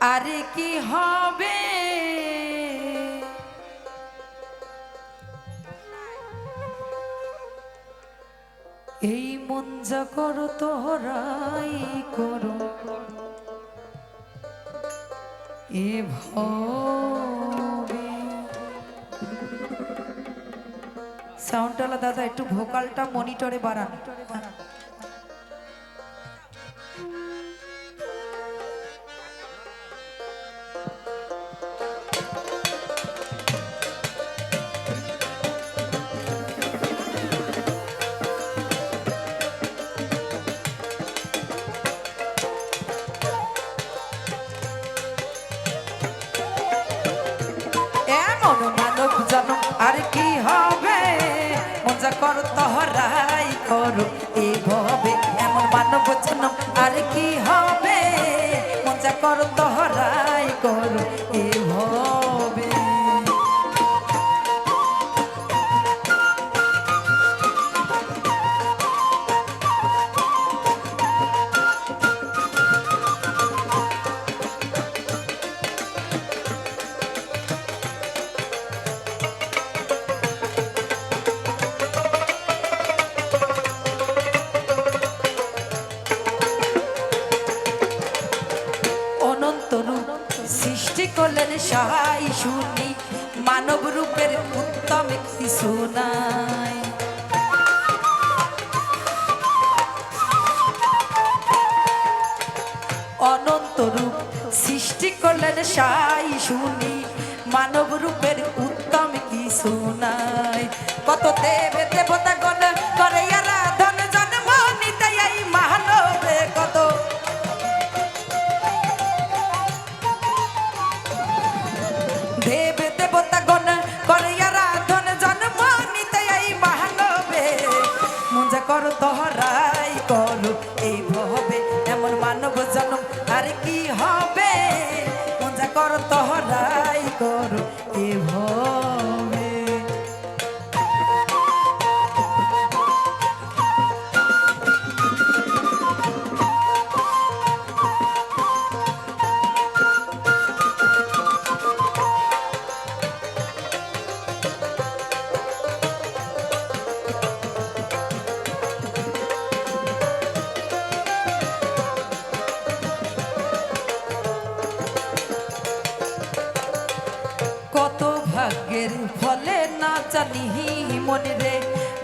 আরে কি হবে? এই মন যা করো তোহরাই করো। এ ভবে। সাউন্ডটা দাদা একটু ভোকালটা মনিটরে বাড়ান। এমন মানব জনম আর কি হবে? মজা কর, তহরাই করো। এইভাবে এমন মানব জনম আর কি হবে? মজা কর শুনি, মানব রূপের উত্তম কিছু নাই অনন্ত রূপ সৃষ্টি করলেন সাই শুনি, মানব রূপের উত্তম কিছু নাই কত দেবে দেব দেবতা গণ করে আরাধন জন্ম নিতে এই মানবে। মুঞ্জা কর তহরাই করো এই ভবে, এমন মানব জন্ম, আর কি হবে? ভাগ্যের ফলে না জানি মনে রে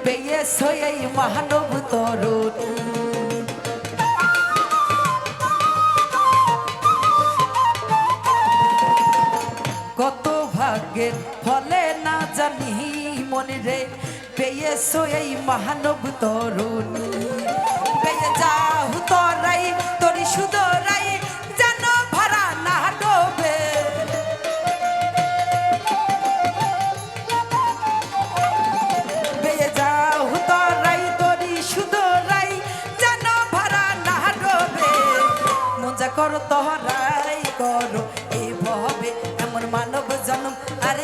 পেয়ে সই মানব তরুণী। কত ভাগ্যের ফলে না জানি মনে রে পেয়ে সই মানব তরুণী। পেয়ে যাহু তোরাই, তোরি সুদরাই করো তোহরাই করো। এই ভবে এমন মানব জন্ম আর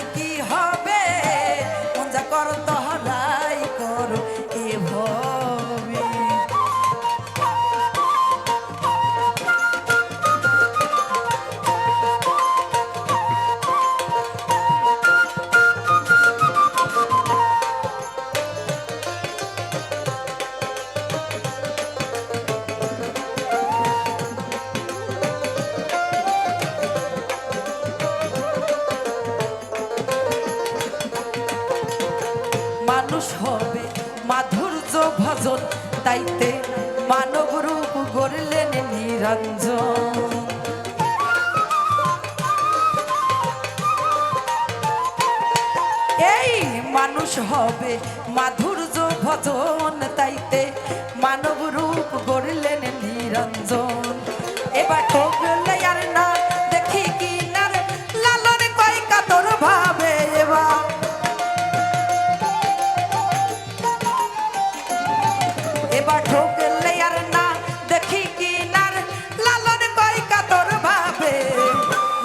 মানুষ হবে। মাধুর্য ভজন, তাইতে মানব রূপ গড়লেন নিরঞ্জন। এই মানুষ হবে মাধুর্য ভজন, তাইতে মানব রূপ গড়লেন নিরঞ্জন।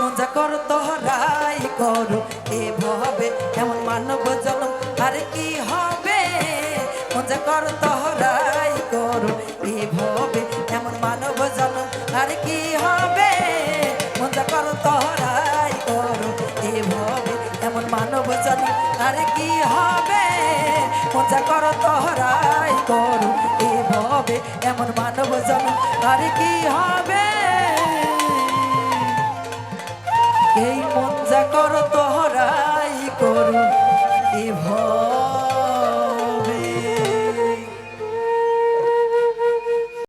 সোজা কর তোহরাই করো। এভাবে এমন মানব জলম আর কি হবে? সোজা কর তোহরাই করো। এভাবে এমন মানব জলম আর কি হবে? সোজা কর তোহরাই করো। এভাবে এমন মানব জলম আর কি হবে? সোজা কর তোহরাই করো। এভাবে এমন মানব জলম আর কি হবে? এই মজা করো